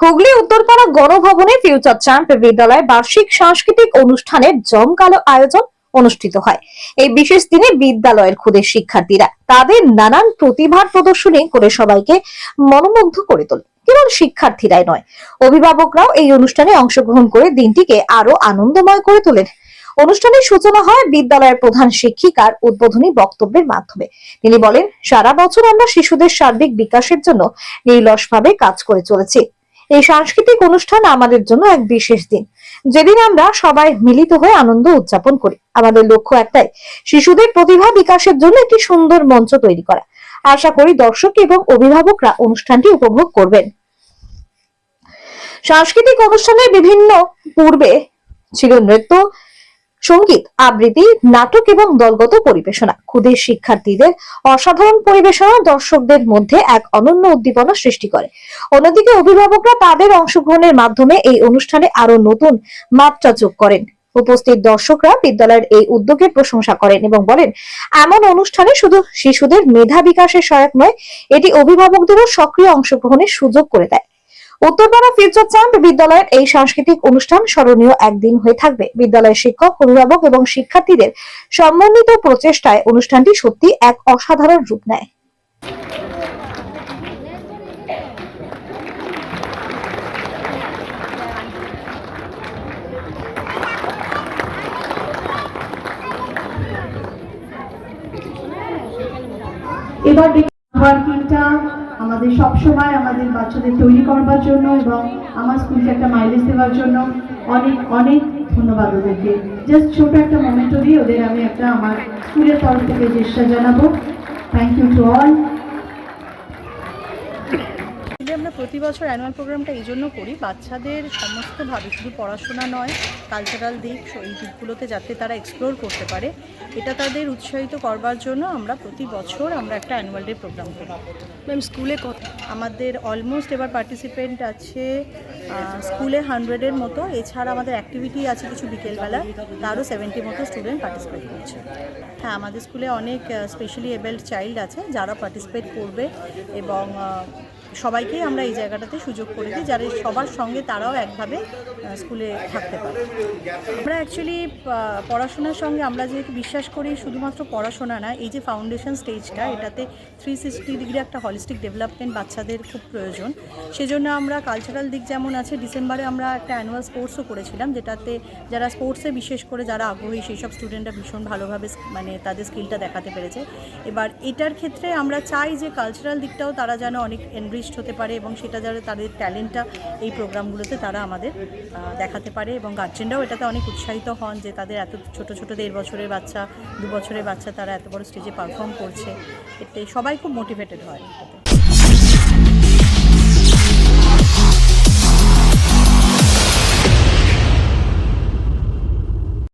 হুগলি উত্তরপাড়া গণভবনে future champ বিদ্যালয়ে বার্ষিক সাংস্কৃতিক অনুষ্ঠানের জমকালো আয়োজন অনুষ্ঠিত হয়। এই বিশেষ দিনে বিদ্যালয়ের খুদে শিক্ষার্থীরা তাদের নানান প্রতিভার প্রদর্শনী করে সবাইকে মনোমুগ্ধ করে তোলে। কেবল শিক্ষার্থীরাই নয়, অভিভাবকরাও এই অনুষ্ঠানে অংশগ্রহণ করে দিনটিকে আরও আনন্দময় করে তোলেন। অনুষ্ঠানের সূচনা হয় বিদ্যালয়ের প্রধান শিক্ষিকার উদ্বোধনী বক্তব্যের মাধ্যমে। তিনি বলেন, সারা বছর আমরা শিশুদের সার্বিক বিকাশের জন্য নির্লসভাবে কাজ করে চলেছি। এই সাংস্কৃতিক অনুষ্ঠান আমাদের জন্য এক বিশেষ দিন। যেদিন আমরা সবাই মিলিত হয়ে আনন্দ উদযাপন করি। আমাদের লক্ষ্য একটাই, শিশুদের প্রতিভা বিকাশের জন্য একটি সুন্দর মঞ্চ তৈরি করা। আশা করি দর্শক এবং অভিভাবকরা অনুষ্ঠানটি উপভোগ করবেন। সাংস্কৃতিক অনুষ্ঠানের বিভিন্ন পূর্বে ছিল নৃত্য সংগীত, আবৃত্তি, নাটক এবং দলগত পরিবেশনা। ক্ষুদে শিক্ষার্থীদের অসাধারণ পরিবেশনা দর্শকদের মধ্যে এক অনন্য উদ্দীপনা সৃষ্টি করে। অন্যদিকে অভিভাবকরা তাদের অংশগ্রহণের মাধ্যমে এই অনুষ্ঠানে আরও নতুন মাত্রা যোগ করেন। উপস্থিত দর্শকরা বিদ্যালয়ের এই উদ্যোগের প্রশংসা করেন এবং বলেন, এমন অনুষ্ঠানে শুধু শিশুদের মেধা বিকাশের সহায়ক নয়, এটি অভিভাবকদেরও সক্রিয় অংশগ্রহণের সুযোগ করে দেয়। উত্তরপাড়া ফিউচার চ্যাম্প বিদ্যালয়ের এই সাংস্কৃতিক অনুষ্ঠান স্মরণীয় একদিন হয়ে থাকবে। বিদ্যালয়ের শিক্ষক, অভিভাবক এবং শিক্ষার্থীদের সমন্বিত প্রচেষ্টায় অনুষ্ঠানটি সত্যি এক অসাধারণ রূপ নেয়। এবার ওয়ার্কিংটা আমাদের সবসময় আমাদের বাচ্চাদের তৈরি করবার জন্য এবং আমার স্কুলকে একটা মাইলেজ দেওয়ার জন্য অনেক অনেক ধন্যবাদ ওদেরকে। জাস্ট ছোট একটা মোমেন্টও দিয়ে ওদের আমি একটা আমার স্কুলের তরফ থেকে চেষ্টা জানাব। থ্যাংক ইউ টু অল স্কুলে আমরা প্রতি বছর অ্যানুয়াল প্রোগ্রামটা এই জন্য করি বাচ্চাদের সমস্তভাবে শুধু পড়াশোনা নয় কালচারাল দিক এই দিকগুলোতে যাতে তারা এক্সপ্লোর করতে পারে এটা তাদের উৎসাহিত করবার জন্য আমরা প্রতি বছর আমরা একটা অ্যানুয়াল ডে প্রোগ্রাম করি। ম্যাম স্কুলে কত? আমাদের অলমোস্ট এবার পার্টিসিপেন্ট আছে স্কুলে হান্ড্রেডের মতো এছাড়া আমাদের অ্যাক্টিভিটি আছে কিছু বিকেলবেলা তারও সেভেন্টি মতো স্টুডেন্ট পার্টিসিপেট করছে। হ্যাঁ আমাদের স্কুলে অনেক স্পেশালি এবেল্ড চাইল্ড আছে যারা পার্টিসিপেট করবে এবং সবাইকেই আমরা এই জায়গাটাতে সুযোগ করে দিই যারা সবার সঙ্গে তারাও একভাবে স্কুলে থাকতে পারে। আমরা অ্যাকচুয়ালি পড়াশোনার সঙ্গে আমরা যেহেতু বিশ্বাস করি শুধুমাত্র পড়াশোনা না, এই যে ফাউন্ডেশন স্টেজটা এটাতে থ্রি সিক্সটি ডিগ্রি একটা হলিস্টিক ডেভেলপমেন্ট বাচ্চাদের খুব প্রয়োজন। সেজন্য আমরা কালচারাল দিক যেমন আছে ডিসেম্বরে আমরা একটা অ্যানুয়াল স্পোর্টসও করেছিলাম, যেটাতে যারা স্পোর্টসে বিশেষ করে যারা আগ্রহী সেই সব স্টুডেন্টরা ভীষণ ভালোভাবে মানে তাদের স্কিলটা দেখাতে পেরেছে। এবার এটার ক্ষেত্রে আমরা চাই যে কালচারাল দিকটাও তারা যেন অনেক এনরিচড হতে পারে এবং সেটা যারা তাদের ট্যালেন্টটা এই প্রোগ্রামগুলোতে তারা আমাদের দেখাতে পারে এবং গার্জেনরাও এটাতে অনেক উৎসাহিত হন যে তাদের এত ছোট ছোট দেড় বছরের বাচ্চা, দু বছরের বাচ্চা তারা এত বড় স্টেজে পারফর্ম করছে। এতে সবাই খুব মোটিভেটেড হয় এটাতে।